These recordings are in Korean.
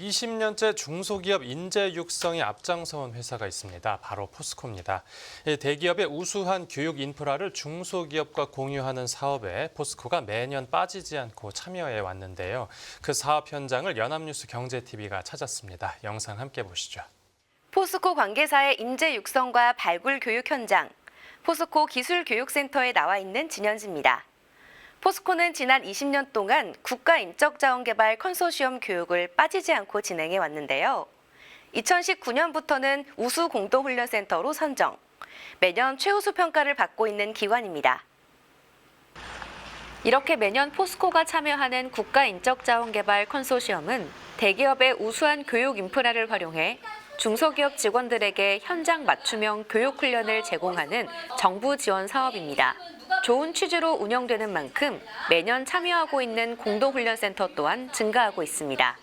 20년째 중소기업 인재 육성에 앞장서온 회사가 있습니다. 바로 포스코입니다. 이 대기업의 우수한 교육 인프라를 중소기업과 공유하는 사업에 포스코가 매년 빠지지 않고 참여해 왔는데요. 그 사업 현장을 연합뉴스 경제TV가 찾았습니다. 영상 함께 보시죠. 포스코 관계사의 인재 육성과 발굴 교육 현장, 포스코 기술교육센터에 나와 있는 진현지입니다. 포스코는 지난 20년 동안 국가 인적 자원 개발 컨소시엄 교육을 빠지지 않고 진행해 왔는데요. 2019년부터는 우수 공동 훈련 센터로 선정, 매년 최우수 평가를 받고 있는 기관입니다. 이렇게 매년 포스코가 참여하는 국가 인적 자원 개발 컨소시엄은 대기업의 우수한 교육 인프라를 활용해 중소기업 직원들에게 현장 맞춤형 교육 훈련을 제공하는 정부 지원 사업입니다. 좋은 취지로 운영되는 만큼 매년 참여하고 있는 공동훈련센터 또한 증가하고 있습니다.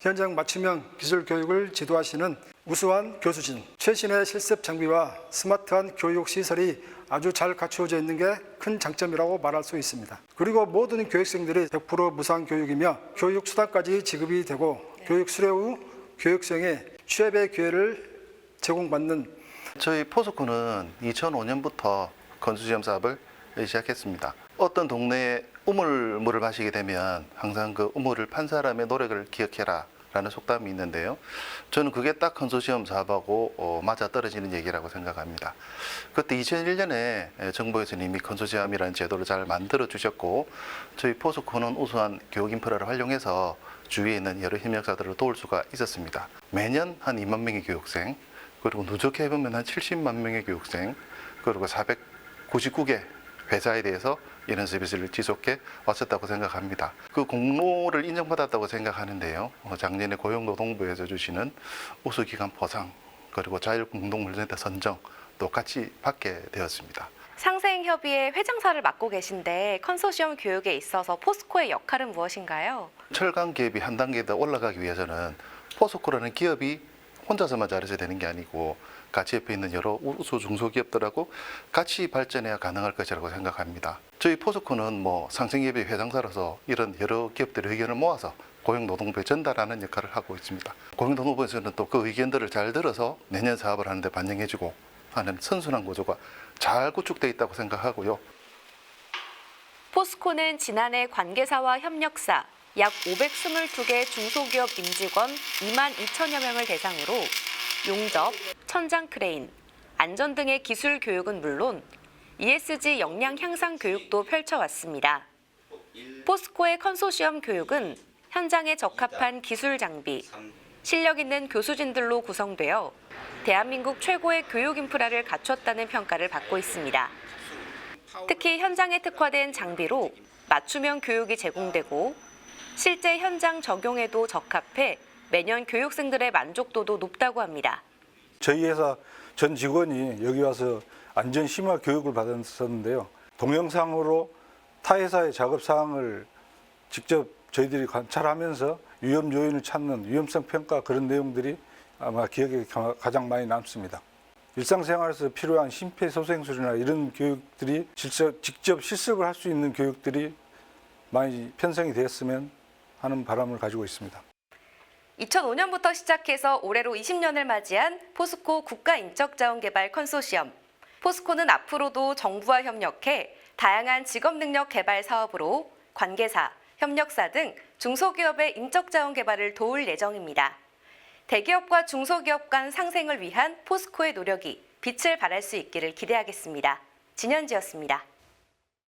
현장 맞춤형 기술 교육을 지도하시는 우수한 교수진, 최신의 실습 장비와 스마트한 교육 시설이 아주 잘 갖추어져 있는 게 큰 장점이라고 말할 수 있습니다. 그리고 모든 교육생들이 100% 무상 교육이며 교육 수당까지 지급이 되고 교육 수료 후 교육생의 취업의 기회를 제공받는 저희 포스코는 2005년부터 건수시험 사업을 시작했습니다. 어떤 동네에 우물물을 마시게 되면 항상 그 우물을 판 사람의 노력을 기억해라 라는 속담이 있는데요. 저는 그게 딱 컨소시엄 사업하고 어, 맞아 떨어지는 얘기라고 생각합니다. 그때 2001년에 정부에서 이미 컨소시엄이라는 제도를 잘 만들어 주셨고 저희 포스코는 우수한 교육 인프라를 활용해서 주위에 있는 여러 협력사들을 도울 수가 있었습니다. 매년 한 2만 명의 교육생 그리고 누적해 보면 한 70만 명의 교육생 그리고 499개 회사에 대해서 이런 서비스를 지속해 왔었다고 생각합니다. 그 공로를 인정받았다고 생각하는데요. 어, 작년에 고용노동부에서 주시는 우수기관 보상 그리고 자율공동훈련센터 선정 또 같이 받게 되었습니다. 상생협의회 회장사를 맡고 계신데 컨소시엄 교육에 있어서 포스코의 역할은 무엇인가요? 철강 기업이 한 단계 더 올라가기 위해서는 포스코라는 기업이 혼자서만 잘해서 되는 게 아니고 같이 옆에 있는 여러 우수 중소기업들하고 같이 발전해야 가능할 것이라고 생각합니다. 저희 포스코는 뭐 상생협의 회장사로서 이런 여러 기업들의 의견을 모아서 고용노동부에 전달하는 역할을 하고 있습니다. 고용노동부에서는 또 그 의견들을 잘 들어서 내년 사업을 하는데 반영해주고 하는 선순환 구조가 잘 구축되어 있다고 생각하고요. 포스코는 지난해 관계사와 협력사 약 522개 중소기업 임직원 2만 2천여 명을 대상으로 용접, 천장 크레인, 안전 등의 기술 교육은 물론 ESG 역량 향상 교육도 펼쳐왔습니다. 포스코의 컨소시엄 교육은 현장에 적합한 기술 장비, 실력 있는 교수진들로 구성되어 대한민국 최고의 교육 인프라를 갖췄다는 평가를 받고 있습니다. 특히 현장에 특화된 장비로 맞춤형 교육이 제공되고 실제 현장 적용에도 적합해 매년 교육생들의 만족도도 높다고 합니다. 저희 회사 전 직원이 여기 와서 안전 심화 교육을 받았었는데요. 동영상으로 타 회사의 작업 사항을 직접 저희들이 관찰하면서 위험 요인을 찾는 위험성 평가 그런 내용들이 아마 기억에 가- 가장 많이 남습니다. 일상생활에서 필요한 심폐소생술이나 이런 교육들이 직접, 직접 실습을 할 수 있는 교육들이 많이 편성이 되었으면 하는 바람을 가지고 있습니다. 2005년부터 시작해서 올해로 20년을 맞이한 포스코 국가인적자원개발 컨소시엄. 포스코는 앞으로도 정부와 협력해 다양한 직업능력 개발 사업으로 관계사, 협력사 등 중소기업의 인적자원 개발을 도울 예정입니다. 대기업과 중소기업 간 상생을 위한 포스코의 노력이 빛을 발할 수 있기를 기대하겠습니다. 진현지였습니다.